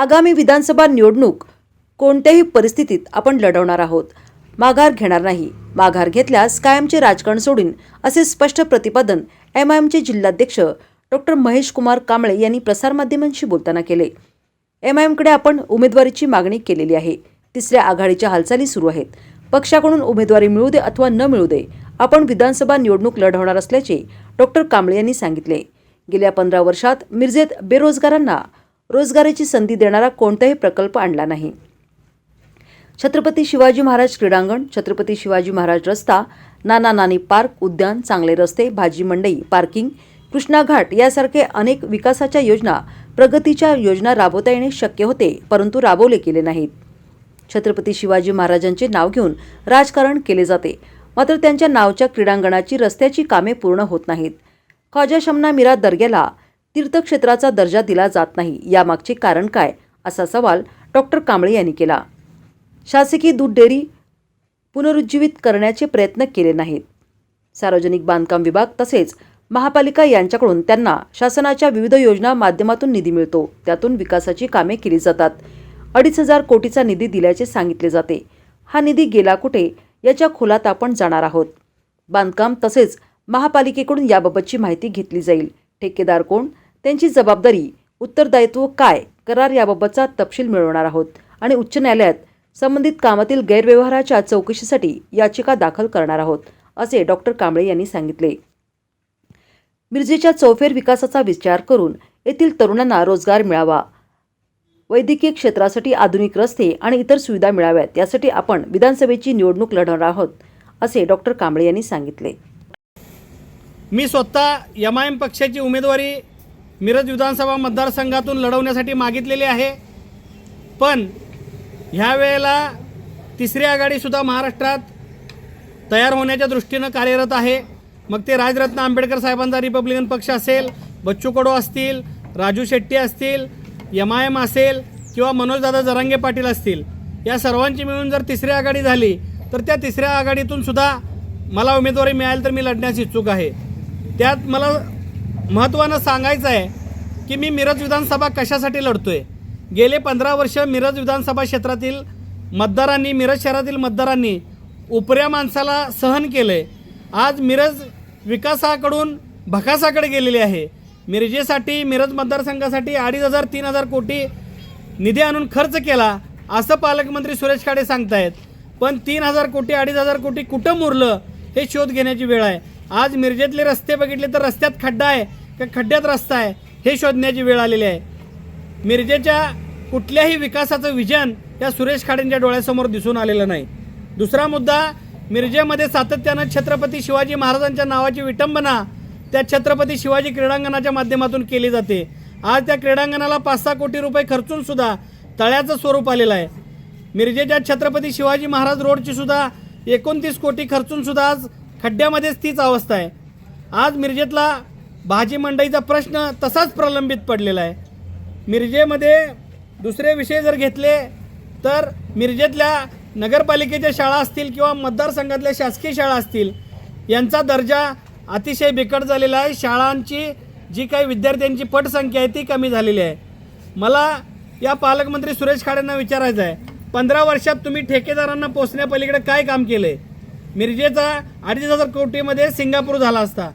आगामी विधानसभा निवडणूक कोणत्याही परिस्थितीत आपण लढवणार आहोत. माघार घेणार नाही. माघार घेतल्यास कायमचे राजकारण सोडून असे स्पष्ट प्रतिपादन एम आय एमचे जिल्हाध्यक्ष डॉक्टर महेश कुमार कांबळे यांनी प्रसारमाध्यमांशी बोलताना केले. एम आय एमकडे आपण उमेदवारीची मागणी केलेली आहे. तिसऱ्या आघाडीच्या हालचाली सुरू आहेत. पक्षाकडून उमेदवारी मिळू दे अथवा न मिळू दे आपण विधानसभा निवडणूक लढवणार असल्याचे डॉक्टर कांबळे यांनी सांगितले. गेल्या पंधरा वर्षात मिरजेत बेरोजगारांना रोजगाराची संधी देणारा कोणताही प्रकल्प आणला नाही. छत्रपती शिवाजी महाराज क्रीडांगण छत्रपती शिवाजी महाराज रस्ता नाना नानी पार्क उद्यान चांगले रस्ते भाजी मंडई पार्किंग कृष्णा घाट यासारखे अनेक विकासाच्या योजना प्रगतीच्या योजना राबवता येणे शक्य होते परंतु राबवले गेले नाहीत. छत्रपती शिवाजी महाराजांचे नाव घेऊन राजकारण केले जाते. मात्र त्यांच्या नावच्या क्रीडांगणाची रस्त्याची कामे पूर्ण होत नाहीत. ख्वाजा शमना मीरा दर्ग्याला तीर्थक्षेत्राचा दर्जा दिला जात नाही. यामागचे कारण काय? असा सवाल डॉक्टर कांबळे यांनी केला. शासकीय दूध डेअरी पुनरुज्जीवित करण्याचे प्रयत्न केले नाहीत. सार्वजनिक बांधकाम विभाग तसेच महापालिका यांच्याकडून त्यांना शासनाच्या विविध योजना माध्यमातून निधी मिळतो. त्यातून विकासाची कामे केली जातात. अडीच हजार कोटीचा निधी दिल्याचे सांगितले जाते. हा निधी गेला कुठे? याच्या खोलात आपण जाणार आहोत. बांधकाम तसेच महापालिकेकडून याबाबतची माहिती घेतली जाईल. ठेकेदार कोण? त्यांची जबाबदारी उत्तरदायित्व काय? करार याबाबतचा तपशील मिळवणार आहोत आणि उच्च न्यायालयात संबंधित कामातील गैरव्यवहाराच्या चौकशीसाठी याचिका दाखल करणार आहोत असे डॉक्टर कांबळे यांनी सांगितले. मिरजेच्या चौफेर विकासाचा विचार करून येथील तरुणांना रोजगार मिळावा. वैद्यकीय क्षेत्रासाठी आधुनिक रस्ते आणि इतर सुविधा मिळाव्यात यासाठी आपण विधानसभेची निवडणूक लढणार आहोत असे डॉक्टर कांबळे यांनी सांगितले. मी स्वतः एम आय एम पक्षाची उमेदवारी मिरज विधानसभा मतदारसंघातून लढवण्यासाठी मागितलेली आहे. पण ह्या वेळेला तिसरी आघाडीसुद्धा महाराष्ट्रात तयार होण्याच्या दृष्टीनं कार्यरत आहे. मग ते राजरत्न आंबेडकर साहेबांचा रिपब्लिकन पक्ष असेल बच्चू कडू असतील राजू शेट्टी असतील एम आय एम असेल किंवा मनोजदादा जरांगे पाटील असतील या सर्वांची मिळून जर तिसरी आघाडी झाली तर त्या तिसऱ्या आघाडीतून सुद्धा मला उमेदवारी मिळाली तर मी लढण्यास इच्छुक आहे. त्यात मला महत्त्वानं सांगायचं आहे की मी मिरज विधानसभा कशासाठी लढतोय? गेले पंधरा वर्ष मिरज विधानसभा क्षेत्रातील मतदारांनी मिरज शहरातील मतदारांनी उपऱ्या माणसाला सहन केलं आहे आज मिरज विकासाकडून भकासाकडे गेलेली आहे. मिरजेसाठी मिरज मतदारसंघासाठी अडीच हजार तीन हजार कोटी निधी आणून खर्च केला असं पालकमंत्री सुरेश खाडे सांगतायत. पण तीन हजार कोटी अडीच हजार कोटी कुठं मुरलं हे शोध घेण्याची वेळ आहे. आज मिरजेतले रस्ते बघितले तर रस्त्यात खड्डा आहे का खड्ड्यात रस्ता आहे? हे शोधण्याची वेळ आलेली आहे. मिरजेच्या कुठल्याही विकासाचं विजन या सुरेश खाडेंच्या डोळ्यासमोर दिसून आलेलं नाही. दुसरा मुद्दा मिरजेमध्ये सातत्यानं छत्रपती शिवाजी महाराजांच्या नावाची विटंबना त्या छत्रपती शिवाजी क्रीडांगणाच्या माध्यमातून केली जाते. आज त्या क्रीडांगणाला पाच सहा कोटी रुपये खर्चून सुद्धा तळ्याचं स्वरूप आलेलं आहे. मिरजेच्या छत्रपती शिवाजी महाराज रोडची सुद्धा एकोणतीस कोटी खर्चून सुद्धा आज खड्ड्यामध्येच तीच अवस्था आहे. आज मिरजेतला भाजी मंडईचा प्रश्न तसाच प्रलंबित पडलेला आहे. मिरजेमध्ये दुसरे विषय जर घेतले तर मिरजेतल्या नगरपालिकेच्या शाळा असतील किंवा मतदारसंघातल्या शासकीय शाळा असतील यांचा दर्जा अतिशय बिकट झालेला आहे. शाळांची जी काही विद्यार्थ्यांची पटसंख्या आहे ती कमी झालेली आहे. मला या पालकमंत्री सुरेश खाडेंना विचारायचं आहे पंधरा वर्षात तुम्ही ठेकेदारांना पोचण्यापलीकडे काय काम केलं आहे मिरजेचा अडीच हजार कोटीमध्ये सिंगापूर झाला असता.